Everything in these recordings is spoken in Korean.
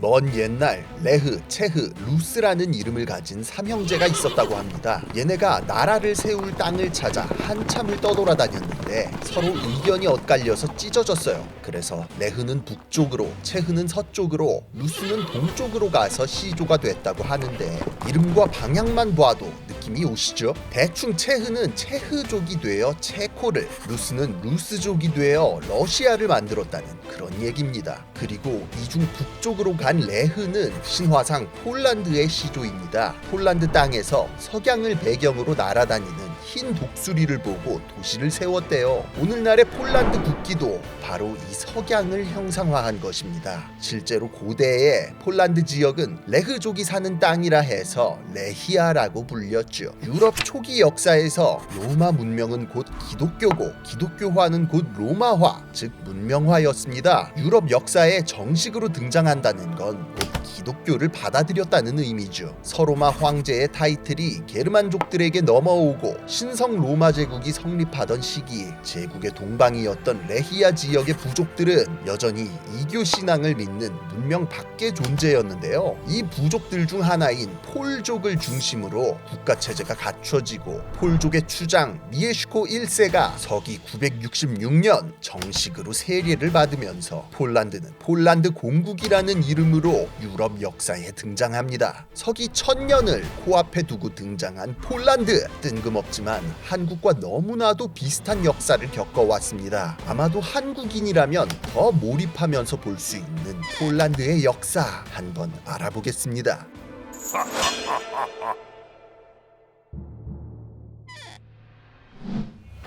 먼 옛날 레흐, 체흐, 루스라는 이름을 가진 삼형제가 있었다고 합니다. 얘네가 나라를 세울 땅을 찾아 한참을 떠돌아다녔는데 서로 의견이 엇갈려서 찢어졌어요. 그래서 레흐는 북쪽으로, 체흐는 서쪽으로, 루스는 동쪽으로 가서 시조가 됐다고 하는데 이름과 방향만 봐도 느낌이 오시죠? 대충 체흐는 체흐족이 되어 체코를, 루스는 루스족이 되어 러시아를 만들었다는 그런 얘기입니다. 그리고 이중 북쪽으로 간 레흐는 신화상 폴란드의 시조입니다. 폴란드 땅에서 석양을 배경으로 날아다니는 흰 독수리를 보고 도시를 세웠대요. 오늘날의 폴란드 국기도 바로 이 석양을 형상화한 것입니다. 실제로 고대의 폴란드 지역은 레흐족이 사는 땅이라 해서 레히아라고 불렸죠. 유럽 초기 역사에서 로마 문명은 곧 기독교고 기독교화는 곧 로마화, 즉 문명화였습니다. 유럽 역사에 정식으로 등장한다는 건곧 기독교를 받아들였다는 의미죠. 서로마 황제의 타이틀이 게르만족들에게 넘어오고 신성 로마 제국이 성립하던 시기에 제국의 동방이었던 레히아 지역의 부족들은 여전히 이교 신앙을 믿는 문명 밖의 존재였는데요. 이 부족들 중 하나인 폴족을 중심으로 국가 체제가 갖춰지고 폴족의 추장 미에슈코 1세가 서기 966년 정식으로 세례를 받으면서 폴란드는 폴란드 공국이라는 이름으로 유럽 역사에 등장합니다. 서기 1000년을 코앞에 두고 등장한 폴란드 뜬금없지만 한국과 너무나도 비슷한 역사를 겪어왔습니다. 아마도 한국인이라면 더 몰입하면서 볼 수 있는 폴란드의 역사 한번 알아보겠습니다.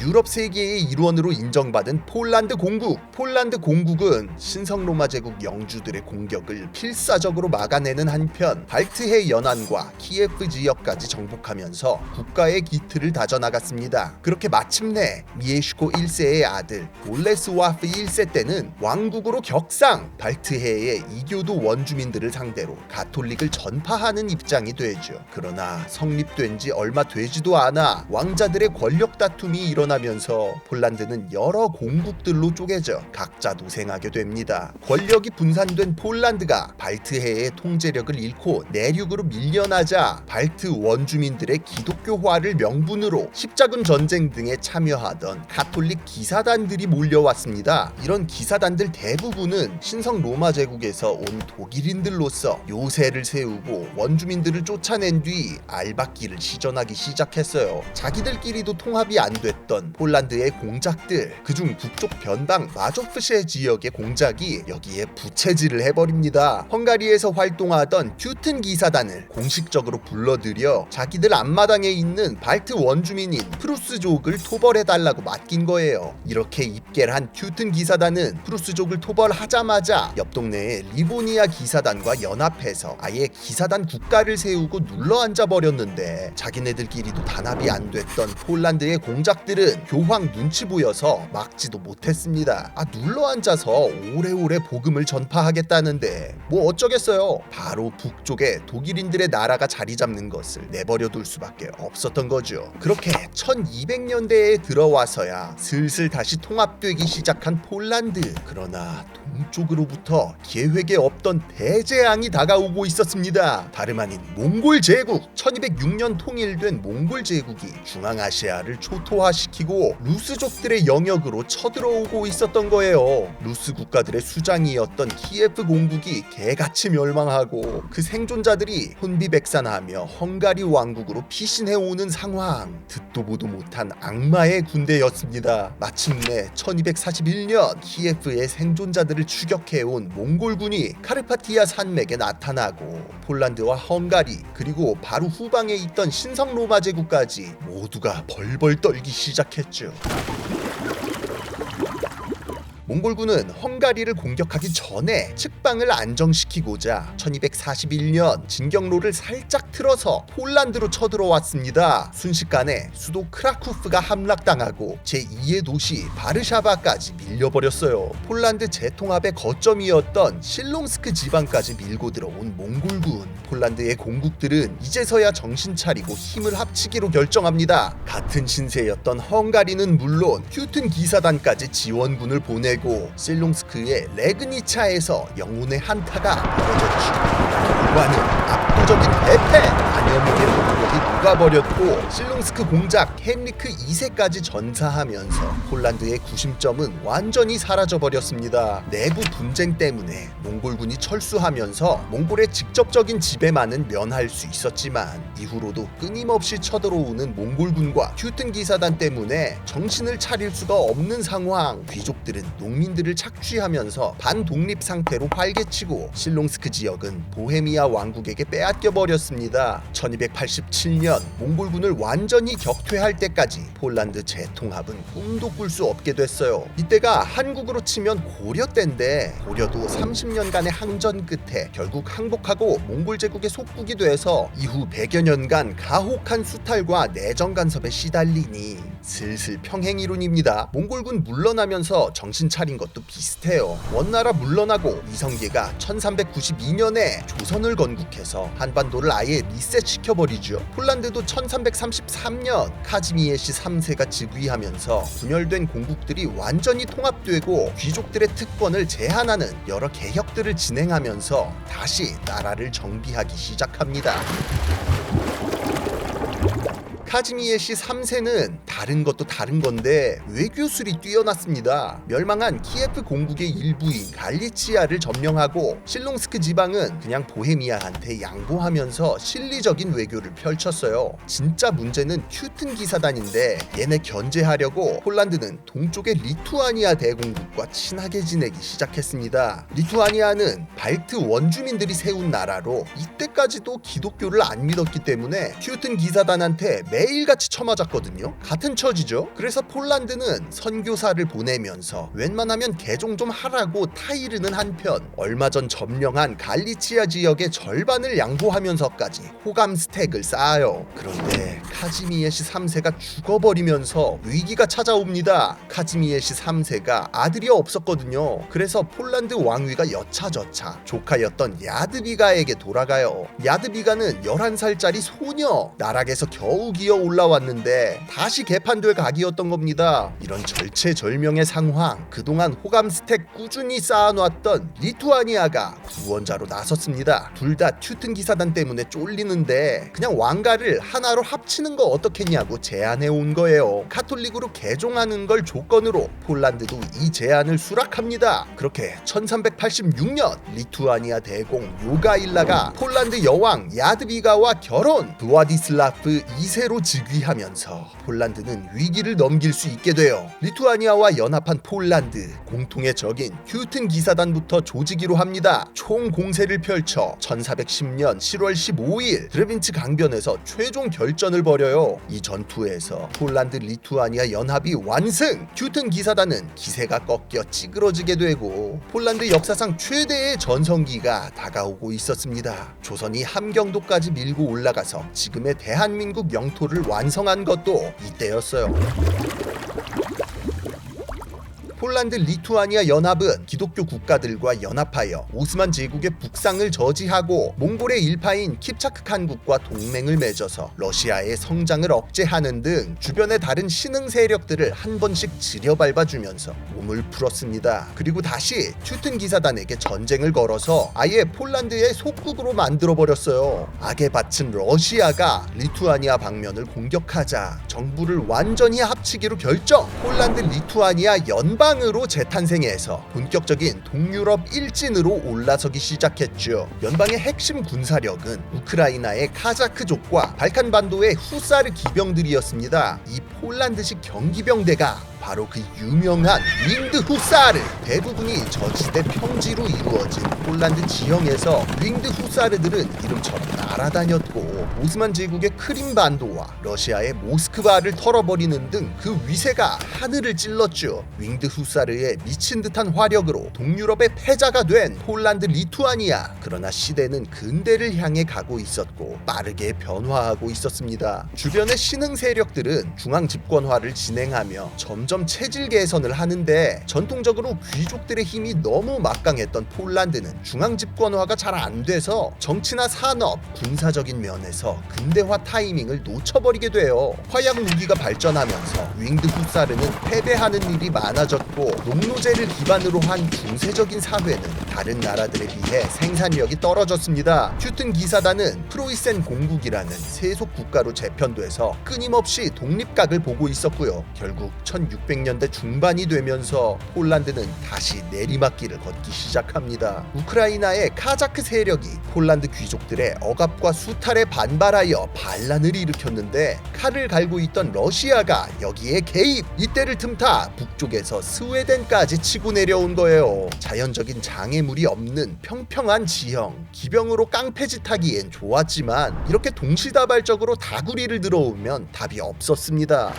유럽 세계의 일원으로 인정받은 폴란드 공국. 폴란드 공국은 신성 로마 제국 영주들의 공격을 필사적으로 막아내는 한편 발트해 연안과 키예프 지역까지 정복하면서 국가의 기틀을 다져나갔습니다. 그렇게 마침내 미에슈코 1세의 아들 볼레스와프 1세 때는 왕국으로 격상 발트해의 이교도 원주민들을 상대로 가톨릭을 전파하는 입장이 되죠. 그러나 성립된 지 얼마 되지도 않아 왕자들의 권력 다툼이 일어나 면서 폴란드는 여러 공국들로 쪼개져 각자 노생하게 됩니다. 권력이 분산된 폴란드가 발트해의 통제력을 잃고 내륙으로 밀려나자 발트 원주민들의 기독교화를 명분으로 십자군 전쟁 등에 참여하던 가톨릭 기사단들이 몰려왔습니다. 이런 기사단들 대부분은 신성 로마 제국에서 온 독일인들로서 요새를 세우고 원주민들을 쫓아낸 뒤 알박기를 시전하기 시작했어요. 자기들끼리도 통합이 안 됐던 폴란드의 공작들 그중 북쪽 변방 마조프셰 지역의 공작이 여기에 부채질을 해버립니다. 헝가리에서 활동하던 튜튼 기사단을 공식적으로 불러들여 자기들 앞마당에 있는 발트 원주민인 프루스족을 토벌해달라고 맡긴 거예요. 이렇게 입계를 한 튜튼 기사단은 프루스족을 토벌하자마자 옆 동네의 리보니아 기사단과 연합해서 아예 기사단 국가를 세우고 눌러앉아 버렸는데 자기네들끼리도 단합이 안 됐던 폴란드의 공작들은 교황 눈치 보여서 막지도 못했습니다. 아 눌러 앉아서 오래오래 복음을 전파하겠다는데 뭐 어쩌겠어요. 바로 북쪽에 독일인들의 나라가 자리 잡는 것을 내버려 둘 수밖에 없었던 거죠. 그렇게 1200년대에 들어와서야 슬슬 다시 통합되기 시작한 폴란드. 그러나 동쪽으로부터 계획에 없던 대재앙이 다가오고 있었습니다. 다름 아닌 몽골 제국. 1206년 통일된 몽골 제국이 중앙아시아를 초토화시키 고 루스족들의 영역으로 쳐들어오고 있었던 거예요. 루스 국가들의 수장이었던 키예프 공국이 개같이 멸망하고 그 생존자들이 혼비백산하며 헝가리 왕국으로 피신해 오는 상황. 듣도 보도 못한 악마의 군대였습니다. 마침내 1241년 키예프의 생존자들을 추격해온 몽골군이 카르파티아 산맥에 나타나고 폴란드와 헝가리 그리고 바로 후방에 있던 신성 로마 제국까지 모두가 벌벌 떨기 시작 했죠. 몽골군은 헝가리를 공격하기 전에 측방을 안정시키고자 1241년 진경로를 살짝 틀어서 폴란드로 쳐들어왔습니다. 순식간에 수도 크라쿠프가 함락당하고 제2의 도시 바르샤바까지 밀려버렸어요. 폴란드 재통합의 거점이었던 실롱스크 지방까지 밀고 들어온 몽골군. 폴란드의 공국들은 이제서야 정신 차리고 힘을 합치기로 결정합니다. 같은 신세였던 헝가리는 물론 큐튼 기사단까지 지원군을 보내고 되고 실롱스크의 레그니차에서 영혼의 한타가 벌어졌죠. 결과는 압도적인 대패! 안염의 공격이 녹아버렸고 실롱스크 공작 헨리크 2세까지 전사하면서 폴란드의 구심점은 완전히 사라져버렸습니다. 내부 분쟁 때문에 몽골군이 철수하면서 몽골의 직접적인 지배만은 면할 수 있었지만 이후로도 끊임없이 쳐들어오는 몽골군과 큐튼 기사단 때문에 정신을 차릴 수가 없는 상황 귀족들은 농민들을 착취하면서 반독립 상태로 활개치고 실롱스크 지역은 보헤미아 왕국에게 빼앗겨 버렸습니다. 1287년 몽골군을 완전히 격퇴할 때까지 폴란드 재통합은 꿈도 꿀 수 없게 됐어요. 이때가 한국으로 치면 고려 때인데 고려도 30년간의 항전 끝에 결국 항복하고 몽골 제국의 속국이 돼서 이후 100여 년간 가혹한 수탈과 내정 간섭에 시달리니 슬슬 평행 이론입니다. 몽골군 물러나면서 정신 차린 것도 비슷해요. 원나라 물러나고 이성계가 1392년에 조선을 건국해서 한반도를 아예 리셋시켜 버리죠. 폴란드 도 1333년 카즈미에시 3세가 즉위하면서 분열된 공국들이 완전히 통합되고 귀족들의 특권을 제한하는 여러 개혁들을 진행하면서 다시 나라를 정비하기 시작합니다. 카즈미에시 3세는 다른 것도 다른 건데 외교술이 뛰어났습니다. 멸망한 키예프 공국의 일부인 갈리치아를 점령하고 실롱스크 지방은 그냥 보헤미아한테 양보하면서 실리적인 외교를 펼쳤어요. 진짜 문제는 큐튼 기사단인데 얘네 견제하려고 폴란드는 동쪽의 리투아니아 대공국과 친하게 지내기 시작했습니다. 리투아니아는 발트 원주민들이 세운 나라로 이때까지도 기독교를 안 믿었기 때문에 큐튼 기사단한테 매 일같이 쳐맞았거든요. 같은 처지죠. 그래서 폴란드는 선교사를 보내면서 웬만하면 개종 좀 하라고 타이르는 한편 얼마 전 점령한 갈리치아 지역의 절반을 양보하면서까지 호감 스택을 쌓아요. 그런데 카즈미에시 3세가 죽어버리면서 위기가 찾아옵니다. 카즈미에시 3세가 아들이 없었거든요. 그래서 폴란드 왕위가 여차저차 조카였던 야드비가에게 돌아가요. 야드비가는 11살짜리 소녀 나락에서 겨우 기어 올라왔는데 다시 개판될 각이었던 겁니다. 이런 절체절명의 상황 그동안 호감 스택 꾸준히 쌓아놨던 리투아니아가 구원자로 나섰습니다. 둘 다 튜튼 기사단 때문에 쫄리는데 그냥 왕가를 하나로 합치는 거 어떻겠냐고 제안해 온 거예요. 카톨릭으로 개종하는 걸 조건으로 폴란드도 이 제안을 수락합니다. 그렇게 1386년 리투아니아 대공 요가일라가 폴란드 여왕 야드비가와 결혼 드와디슬라프 2세로 즉위하면서 폴란드는 위기를 넘길 수 있게 돼요. 리투아니아와 연합한 폴란드 공통의 적인 큐튼 기사단부터 조지기로 합니다. 총 공세를 펼쳐 1410년 7월 15일 드레빈츠 강변에서 최종 결전을 벌여요. 이 전투에서 폴란드 리투아니아 연합이 완승! 큐튼 기사단은 기세가 꺾여 찌그러지게 되고 폴란드 역사상 최대의 전성기가 다가오고 있었습니다. 조선이 함경도까지 밀고 올라가서 지금의 대한민국 영토를 완성한 것도 이때였어요. 폴란드 리투아니아 연합은 기독교 국가들과 연합하여 오스만 제국의 북상을 저지하고 몽골의 일파인 킵차크 칸국과 동맹을 맺어서 러시아의 성장을 억제하는 등 주변의 다른 신흥 세력들을 한 번씩 지려밟아주면서 몸을 풀었습니다. 그리고 다시 튜튼 기사단에게 전쟁을 걸어서 아예 폴란드의 속국으로 만들어 버렸어요. 악에 바친 러시아가 리투아니아 방면을 공격하자 정부를 완전히 합치기로 결정. 폴란드 리투아니아 연방 연방으로 재탄생해서 본격적인 동유럽 일진으로 올라서기 시작했죠. 연방의 핵심 군사력은 우크라이나의 카자크족과 발칸반도의 후사르 기병들이었습니다. 이 폴란드식 경기병대가 바로 그 유명한 윙드 후사르 대부분이 저지대 평지로 이루어진 폴란드 지형에서 윙드 후사르들은 이름처럼 날아다녔고 오스만 제국의 크림 반도와 러시아의 모스크바를 털어버리는 등 그 위세가 하늘을 찔렀죠. 윙드 후사르의 미친 듯한 화력으로 동유럽의 패자가 된 폴란드 리투아니아. 그러나 시대는 근대를 향해 가고 있었고 빠르게 변화하고 있었습니다. 주변의 신흥 세력들은 중앙 집권화를 진행하며 점점 점점 체질 개선을 하는데 전통적으로 귀족들의 힘이 너무 막강했던 폴란드는 중앙 집권화가 잘 안 돼서 정치나 산업, 군사적인 면에서 근대화 타이밍을 놓쳐버리게 돼요. 화약 무기가 발전하면서 윙드 후사르는 패배하는 일이 많아졌고 농노제를 기반으로 한 중세적인 사회는 다른 나라들에 비해 생산력이 떨어졌습니다. 튜튼 기사단은 프로이센 공국이라는 세속 국가로 재편돼서 끊임없이 독립각을 보고 있었고요. 결국 1600 년대 중반이 되면서 폴란드는 다시 내리막길을 걷기 시작합니다. 우크라이나의 카자크 세력이 폴란드 귀족들의 억압과 수탈에 반발하여 반란을 일으켰는데 칼을 갈고 있던 러시아가 여기에 개입. 이때를 틈타 북쪽에서 스웨덴까지 치고 내려온 거예요. 자연적인 장애물이 없는 평평한 지형, 기병으로 깡패짓하기엔 좋았지만 이렇게 동시다발적으로 다구리를 들어오면 답이 없었습니다.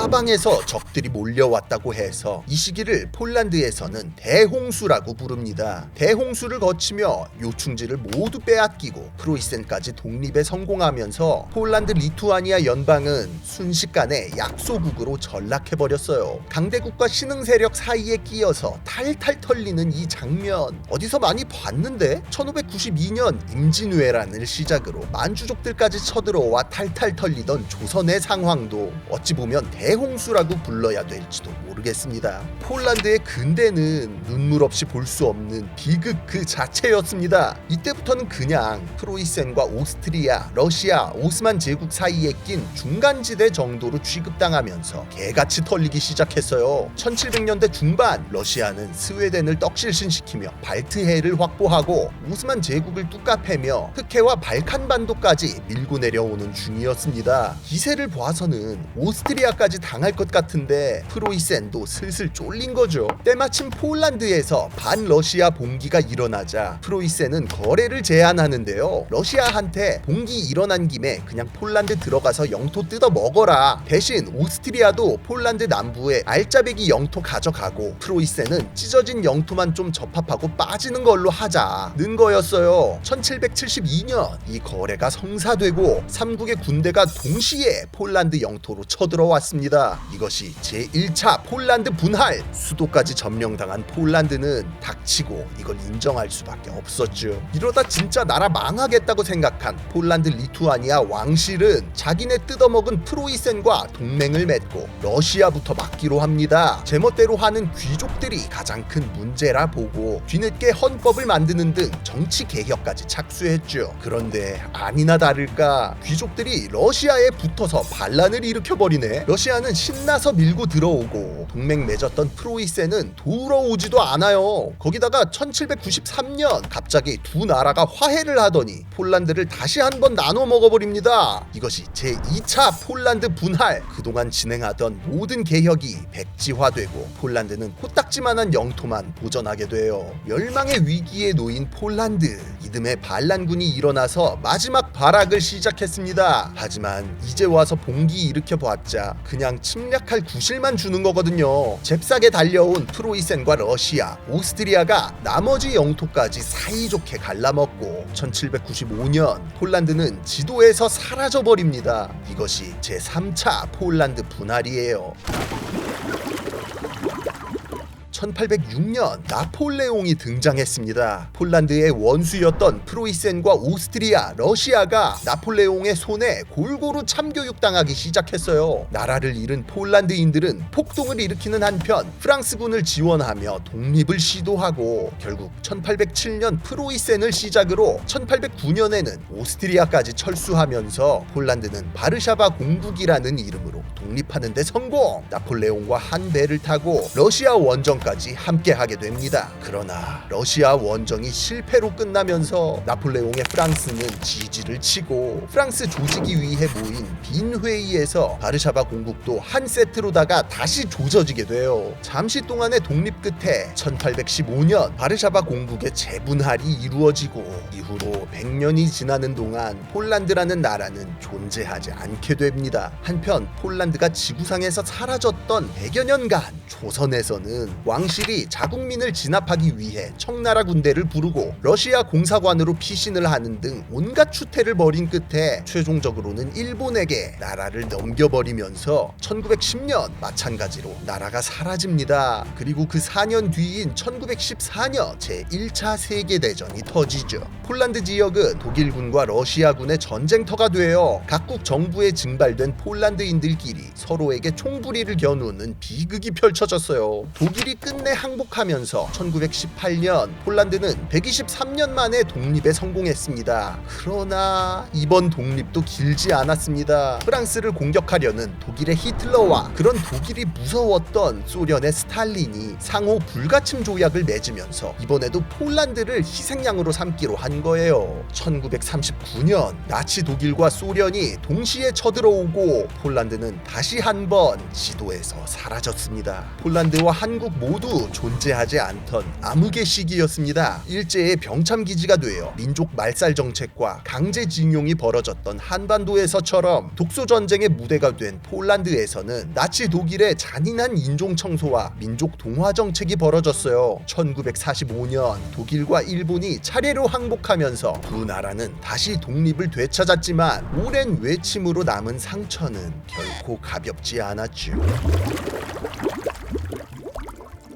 사방에서 적들이 몰려왔다고 해서 이 시기를 폴란드에서는 대홍수라고 부릅니다. 대홍수를 거치며 요충지를 모두 빼앗기고 프로이센까지 독립에 성공하면서 폴란드 리투아니아 연방은 순식간에 약소국으로 전락해버렸어요. 강대국과 신흥 세력 사이에 끼어서 탈탈 털리는 이 장면 어디서 많이 봤는데 1592년 임진왜란을 시작으로 만주족들까지 쳐들어와 탈탈 털리던 조선의 상황도 어찌 보면 대 홍수라고 불러야 될지도 모르겠습니다. 폴란드의 근대는 눈물 없이 볼 수 없는 비극 그 자체였습니다. 이때부터는 그냥 프로이센과 오스트리아, 러시아, 오스만 제국 사이에 낀 중간지대 정도로 취급당하면서 개같이 털리기 시작했어요. 1700년대 중반 러시아는 스웨덴을 떡실신시키며 발트해를 확보하고 오스만 제국을 뚝갑해며 흑해와 발칸 반도까지 밀고 내려오는 중이었습니다. 기세를 봐서는 오스트리아까지 당할 것 같은데 프로이센도 슬슬 쫄린 거죠. 때마침 폴란드에서 반러시아 봉기가 일어나자 프로이센은 거래를 제안하는데요. 러시아한테 봉기 일어난 김에 그냥 폴란드 들어가서 영토 뜯어 먹어라. 대신 오스트리아도 폴란드 남부에 알짜배기 영토 가져가고 프로이센은 찢어진 영토만 좀 접합하고 빠지는 걸로 하자는 거였어요. 1772년 이 거래가 성사되고 삼국의 군대가 동시에 폴란드 영토로 쳐들어왔습니다. 이것이 제1차 폴란드 분할 수도까지 점령당한 폴란드는 닥치고 이걸 인정할 수밖에 없었죠. 이러다 진짜 나라 망하겠다고 생각한 폴란드 리투아니아 왕실은 자기네 뜯어먹은 프로이센과 동맹을 맺고 러시아부터 막기로 합니다. 제멋대로 하는 귀족들이 가장 큰 문제라 보고 뒤늦게 헌법을 만드는 등 정치 개혁까지 착수했죠. 그런데 아니나 다를까 귀족들이 러시아에 붙어서 반란을 일으켜버리네. 러시아 는 신나서 밀고 들어오고 동맹 맺었던 프로이센은 돌아오지도 않아요. 거기다가 1793년 갑자기 두 나라가 화해를 하더니 폴란드를 다시 한번 나눠 먹어버립니다. 이것이 제2차 폴란드 분할. 그동안 진행하던 모든 개혁이 백지화되고 폴란드는 코딱지만한 영토만 보전하게 돼요. 멸망의 위기에 놓인 폴란드. 이듬해 반란군이 일어나서 마지막 발악을 시작했습니다. 하지만 이제 와서 봉기 일으켜 봤자 그냥 침략할 구실만 주는 거거든요. 잽싸게 달려온 프로이센과 러시아, 오스트리아가 나머지 영토까지 사이좋게 갈라먹고 1795년 폴란드는 지도에서 사라져 버립니다. 이것이 제3차 폴란드 분할이에요. 1806년 나폴레옹이 등장했습니다. 폴란드의 원수였던 프로이센과 오스트리아, 러시아가 나폴레옹의 손에 골고루 참교육당하기 시작했어요. 나라를 잃은 폴란드인들은 폭동을 일으키는 한편 프랑스군을 지원하며 독립을 시도하고 결국 1807년 프로이센을 시작으로 1809년에는 오스트리아까지 철수하면서 폴란드는 바르샤바 공국이라는 이름으로 독립하는 데 성공. 나폴레옹과 한 배를 타고 러시아 원정까지 함께 하게 됩니다. 그러나 러시아 원정이 실패로 끝나면서 나폴레옹의 프랑스는 지지를 치고 프랑스 조지기 위해 모인 빈 회의에서 바르샤바 공국도 한 세트로다가 다시 조져지게 돼요. 잠시 동안의 독립 끝에 1815년 바르샤바 공국의 재분할이 이루어지고 이후로 100년이 지나는 동안 폴란드라는 나라는 존재하지 않게 됩니다. 한편 폴란드가 지구상에서 사라졌던 100여 년간 조선에서는 왕 왕실이 자국민을 진압하기 위해 청나라 군대를 부르고 러시아 공사관으로 피신을 하는 등 온갖 추태를 벌인 끝에 최종적으로는 일본에게 나라를 넘겨버리면서 1910년 마찬가지로 나라가 사라집니다. 그리고 그 4년 뒤인 1914년 제1차 세계대전이 터지죠. 폴란드 지역은 독일군과 러시아군의 전쟁터가 되어 각국 정부에 증발된 폴란드인들끼리 서로에게 총부리를 겨누는 비극이 펼쳐졌어요. 독일이 끝내 항복하면서 1918년 폴란드는 123년 만에 독립에 성공했습니다. 그러나 이번 독립도 길지 않았습니다. 프랑스를 공격하려는 독일의 히틀러와 그런 독일이 무서웠던 소련의 스탈린이 상호 불가침 조약을 맺으면서 이번에도 폴란드를 희생양으로 삼기로 한 거예요. 1939년 나치 독일과 소련이 동시에 쳐들어오고 폴란드는 다시 한번 지도에서 사라졌습니다. 폴란드와 한국 모두 존재하지 않던 암흑의 시기였습니다. 일제의 병참 기지가 되어 민족 말살 정책과 강제징용이 벌어졌던 한반도에서처럼 독소 전쟁의 무대가 된 폴란드에서는 나치 독일의 잔인한 인종 청소와 민족 동화 정책이 벌어졌어요. 1945년 독일과 일본이 차례로 항복하면서 두 나라는 다시 독립을 되찾았지만 오랜 외침으로 남은 상처는 결코 가볍지 않았죠.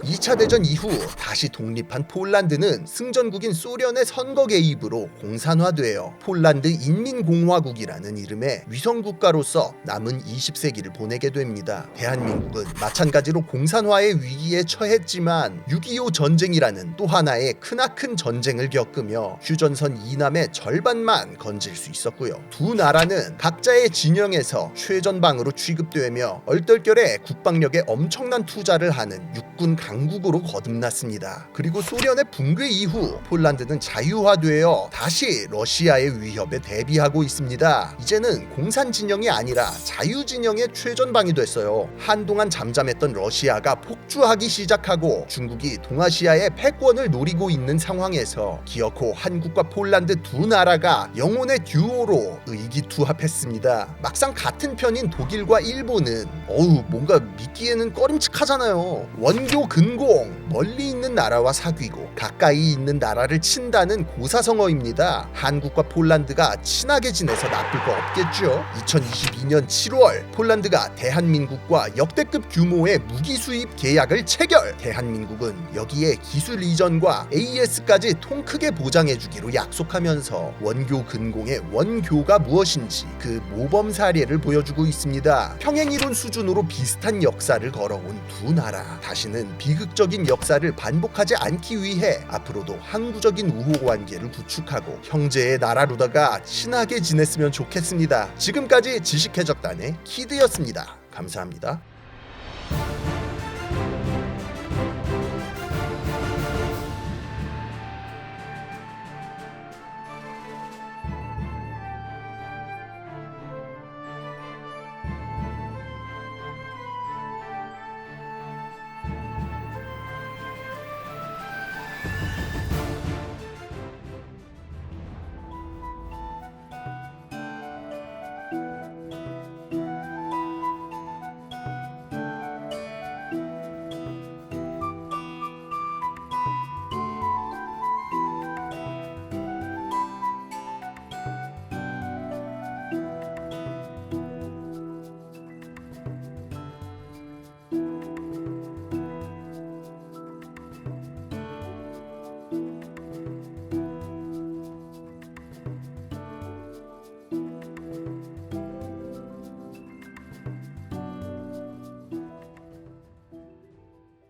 2차 대전 이후 다시 독립한 폴란드는 승전국인 소련의 선거 개입으로 공산화되어 폴란드 인민공화국이라는 이름의 위성 국가로서 남은 20세기를 보내게 됩니다. 대한민국은 마찬가지로 공산화의 위기에 처했지만 6.25 전쟁이라는 또 하나의 크나큰 전쟁을 겪으며 휴전선 이남의 절반만 건질 수 있었고요. 두 나라는 각자의 진영에서 최전방으로 취급되며 얼떨결에 국방력에 엄청난 투자를 하는 육군 강 국으로 거듭났습니다. 그리고 소련의 붕괴 이후 폴란드는 자유화되어 다시 러시아의 위협에 대비하고 있습니다. 이제는 공산 진영이 아니라 자유 진영의 최전방이 됐어요. 한동안 잠잠했던 러시아가 폭주하기 시작하고 중국이 동아시아의 패권을 노리고 있는 상황에서 기어코 한국과 폴란드 두 나라가 영혼의 듀오로 의기투합했습니다. 막상 같은 편인 독일과 일본은 어우 뭔가 믿기에는 꺼림칙하잖아요. 원교 근공 멀리 있는 나라와 사귀고 가까이 있는 나라를 친다는 고사성어입니다. 한국과 폴란드가 친하게 지내서 나쁠 거 없겠죠. 2022년 7월 폴란드가 대한민국과 역대급 규모의 무기 수입 계약을 체결. 대한민국은 여기에 기술 이전과 AES까지 통 크게 보장해 주기로 약속하면서 원교 근공의 원교가 무엇인지 그 모범 사례를 보여주고 있습니다. 평행 이론 수준으로 비슷한 역사를 걸어온 두 나라. 다시는 비극적인 역사를 반복하지 않기 위해 앞으로도 항구적인 우호 관계를 구축하고 형제의 나라로다가 친하게 지냈으면 좋겠습니다. 지금까지 지식해적단의 키드였습니다. 감사합니다.